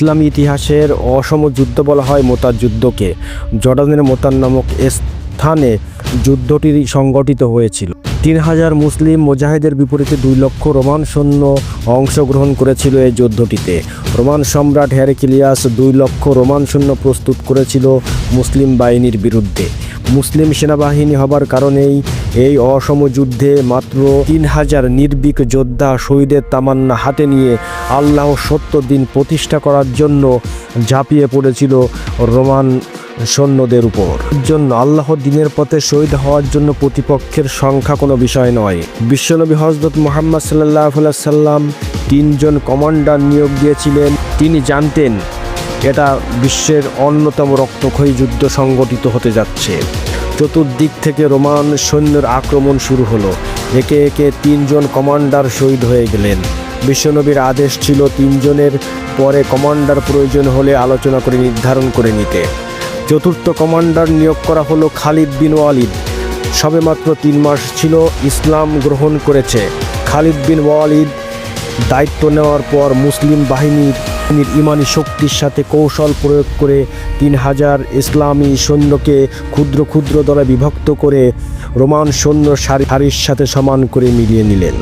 ইসলামী ইতিহাসের অসম যুদ্ধ বলা হয় মোতার যুদ্ধকে। জর্ডানের মোতার নামক স্থানে যুদ্ধটি সংগঠিত হয়েছিল। তিন হাজার মুসলিম মোজাহেদের বিপরীতে দুই লক্ষ রোমান সৈন্য অংশগ্রহণ করেছিল এই যুদ্ধটিতে। রোমান সম্রাট হ্যারিকিলিয়াস দুই লক্ষ রোমান সৈন্য প্রস্তুত করেছিল মুসলিম বাহিনীর বিরুদ্ধে। মুসলিম সেনাবাহিনী হবার কারণেই এই অসম যুদ্ধে মাত্র তিন হাজার নির্ভীক যোদ্ধা শহীদের তামান্না হাতে নিয়ে আল্লাহ সত্য দিন প্রতিষ্ঠা করার জন্য ঝাঁপিয়ে পড়েছিল রোমান সৈন্যদের উপর। জন্য আল্লাহ দিনের পথে শহীদ হওয়ার জন্য প্রতিপক্ষের সংখ্যা কোনো বিষয় নয়। বিশ্বনবী হজরত মোহাম্মদ সাল্লাহ সাল্লাম তিনজন কমান্ডার নিয়োগ দিয়েছিলেন। তিনি জানতেন, এটা বিশ্বের অন্যতম রক্তক্ষয়ী যুদ্ধ সংগঠিত হতে যাচ্ছে। চতুর্দিক থেকে রোমান সৈন্যের আক্রমণ শুরু হলো। একে একে তিনজন কমান্ডার শহীদ হয়ে গেলেন। বিশ্বনবীর আদেশ ছিল তিনজনের পরে কমান্ডার প্রয়োজন হলে আলোচনা করে নির্ধারণ করে নিতে। চতুর্থ কমান্ডার নিয়োগ করা হলো খালিদ বিন ওয়ালিদ। সবেমাত্র তিন মাস ছিল ইসলাম গ্রহণ করেছে। খালিদ বিন ওয়ালিদ দায়িত্ব নেওয়ার পর মুসলিম বাহিনীর বাহিনীর ইমানি শক্তির সাথে কৌশল প্রয়োগ করে তিন হাজার ইসলামী সৈন্যকে ক্ষুদ্র ক্ষুদ্র দ্বারা বিভক্ত করে রোমান সৈন্য সারি সারির সাথে সমান করে মিলিয়ে নিলেন।